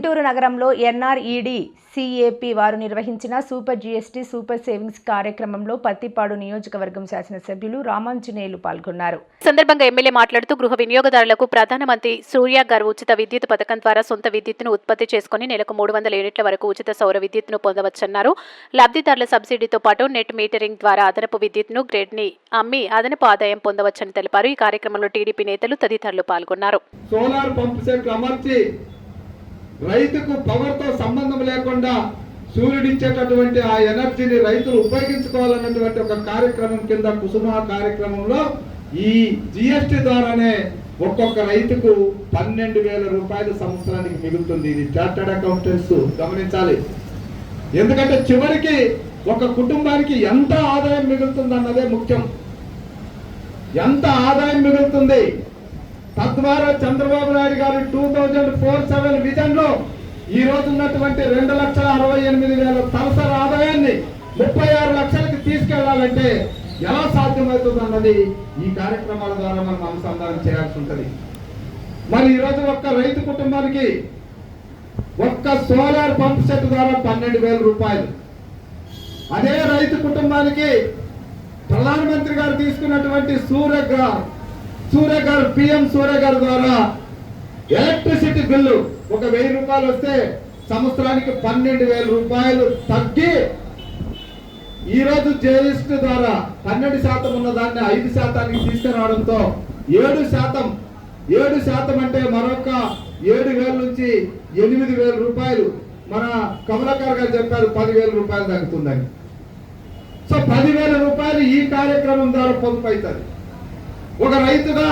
నగరంలో ఎన్ఆర్ఈడి సిఏపి వారు నిర్వహించిన సూపర్ జీఎస్టీ సూపర్ సేవింగ్స్ కార్యక్రమంలో పత్తిపాడు నియోజకవర్గం శాసనసభ్యులు రామాంజనేయులు పాల్గొన్నారు. సందర్భంగా ఎమ్మెల్యే మాట్లాడుతూ గృహ వినియోగదారులకు ప్రధానమంత్రి సూర్య గారు ఉచిత విద్యుత్ పథకం ద్వారా సొంత విద్యుత్తును ఉత్పత్తి చేసుకుని నెలకు మూడు వందల యూనిట్ల వరకు ఉచిత సౌర విద్యుత్తును పొందవచ్చన్నారు. లబ్ధిదారుల సబ్సిడీతో పాటు నెట్ మీటరింగ్ ద్వారా అదనపు విద్యుత్తును గ్రేడ్ని అమ్మి అదనపు ఆదాయం పొందవచ్చని తెలిపారు. ఈ కార్యక్రమంలో టీడీపీ నేతలు తదితరులు పాల్గొన్నారు. సోలార్ పంప్ సెట్లు అమర్చి రైతుకు పవర్తో సంబంధం లేకుండా సూర్యుడిచ్చేటటువంటి ఆ ఎనర్జీని రైతులు ఉపయోగించుకోవాలన్నటువంటి ఒక కార్యక్రమం కింద కుసుమ కార్యక్రమంలో ఈ జిఎస్టి ద్వారానే ఒక్కొక్క రైతుకు పన్నెండు వేల రూపాయలు సంవత్సరానికి మిగులుతుంది. ఇది చార్టర్డ్ అకౌంటెంట్స్ గమనించాలి. ఎందుకంటే చివరికి ఒక కుటుంబానికి ఎంత ఆదాయం మిగులుతుంది అన్నదే ముఖ్యం. ఎంత ఆదాయం మిగులుతుంది? తద్వారా Chandrababu Naidu garu two thousand four seven విజన్లో ఈ రోజు ఉన్నటువంటి రెండు లక్షల అరవై ఎనిమిది వేల తలసరి ఆదాయాన్ని ముప్పై ఆరు లక్షలకి తీసుకెళ్ళాలంటే ఎలా సాధ్యమవుతుంది అన్నది ఈ కార్యక్రమాల ద్వారా మనం అనుసంధానం చేయాల్సి ఉంటుంది. మరి ఈరోజు ఒక్క రైతు కుటుంబానికి ఒక్క సోలార్ పంప్ సెట్ ద్వారా పన్నెండు వేల రూపాయలు. అదే రైతు కుటుంబానికి ప్రధానమంత్రి గారు తీసుకున్నటువంటి సూర్య సూర్య గారు పిఎం సూర్య గారు ద్వారా ఎలక్ట్రిసిటీ బిల్లు ఒక వెయ్యి రూపాయలు వస్తే సంవత్సరానికి పన్నెండు వేల రూపాయలు తగ్గి ఈరోజు రోజు ద్వారా పన్నెండు శాతం ఉన్న దాన్ని ఐదు శాతానికి తీసుకురావడంతో ఏడు శాతం ఏడు శాతం అంటే మరొక ఏడు వేల నుంచి ఎనిమిది వేల రూపాయలు. మన కమలాకర్ గారు చెప్పారు పదివేల రూపాయలు తగ్గుతుందని. సో పదివేల రూపాయలు ఈ కార్యక్రమం ద్వారా పొదుపు అవుతుంది. ఒక రైతుగా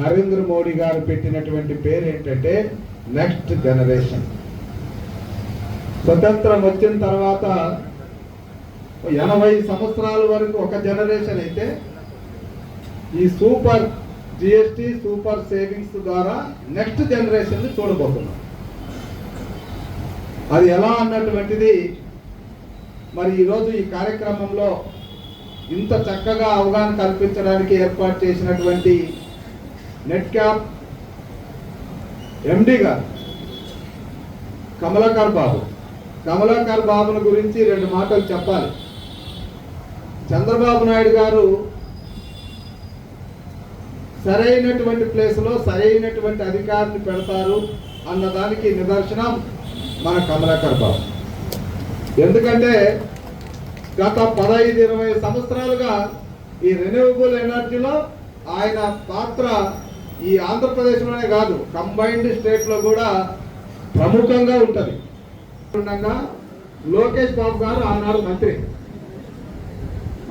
నరేంద్ర మోడీ గారు పెట్టినటువంటి పేరు ఏంటంటే నెక్స్ట్ జనరేషన్. స్వతంత్రం వచ్చిన తర్వాత ఎనభై సంవత్సరాల వరకు ఒక జనరేషన్ అయితే ఈ సూపర్ జిఎస్టి సూపర్ సేవింగ్స్ ద్వారా నెక్స్ట్ జనరేషన్ చూడబోతున్నాం. అది ఎలా అన్నటువంటిది మరి ఈరోజు ఈ కార్యక్రమంలో ఇంత చక్కగా అవగాహన కల్పించడానికి ఏర్పాటు చేసినటువంటి నెట్ క్యాప్ ఎండి గారు కమలాకర్ బాబు. కమలాకర్ బాబుల గురించి రెండు మాటలు చెప్పాలి. చంద్రబాబు నాయుడు గారు సరైనటువంటి ప్లేస్లో సరైనటువంటి అధికారిని పెడతారు అన్నదానికి నిదర్శనం మన కమలాకర్ బాబు. ఎందుకంటే గత పదహైదు ఇరవై సంవత్సరాలుగా ఈ రెన్యూవబుల్ ఎనర్జీలో ఆయన పాత్ర ఈ ఆంధ్రప్రదేశ్లోనే కాదు కంబైన్డ్ స్టేట్లో కూడా ప్రముఖంగా ఉంటుంది. ఉండగా లోకేష్ బాబు గారు ఆనాడు మంత్రి.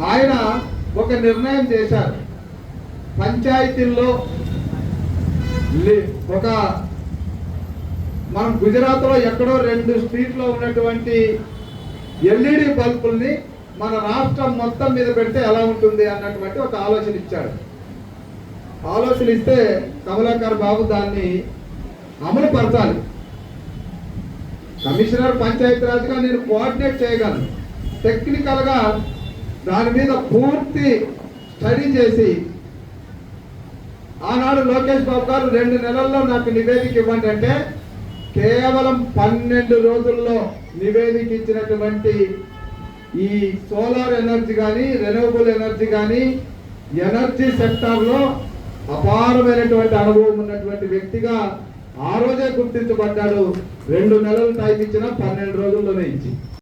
ఆయన ఒక నిర్ణయం చేశారు. పంచాయతీల్లో ఒక మనం గుజరాత్లో ఎక్కడో రెండు స్ట్రీట్లో ఉన్నటువంటి ఎల్ఈడి బల్బుల్ని మన రాష్ట్రం మొత్తం మీద పెడితే ఎలా ఉంటుంది అన్నటువంటి ఒక ఆలోచన ఇచ్చాడు. ఆలోచన ఇస్తే కమలాకర్ బాబు దాన్ని అమలు పరచాలి కమిషనర్ పంచాయతీరాజ్గా నేను కోఆర్డినేట్ చేయగలను. టెక్నికల్గా దాని మీద పూర్తి స్టడీ చేసి ఆనాడు లోకేష్ బాబు గారు రెండు నెలల్లో నాకు నివేదిక ఇవ్వండి అంటే కేవలం పన్నెండు రోజుల్లో నివేదిక ఇచ్చినటువంటి ఈ సోలార్ ఎనర్జీ కానీ రెన్యూవబుల్ ఎనర్జీ కానీ ఎనర్జీ సెక్టార్లో అపారమైనటువంటి అనుభవం ఉన్నటువంటి వ్యక్తిగా ఆ రోజే గుర్తించబడ్డాడు. రెండు నెలలు టైం ఇచ్చిన పన్నెండు రోజుల్లోనే ఇచ్చి.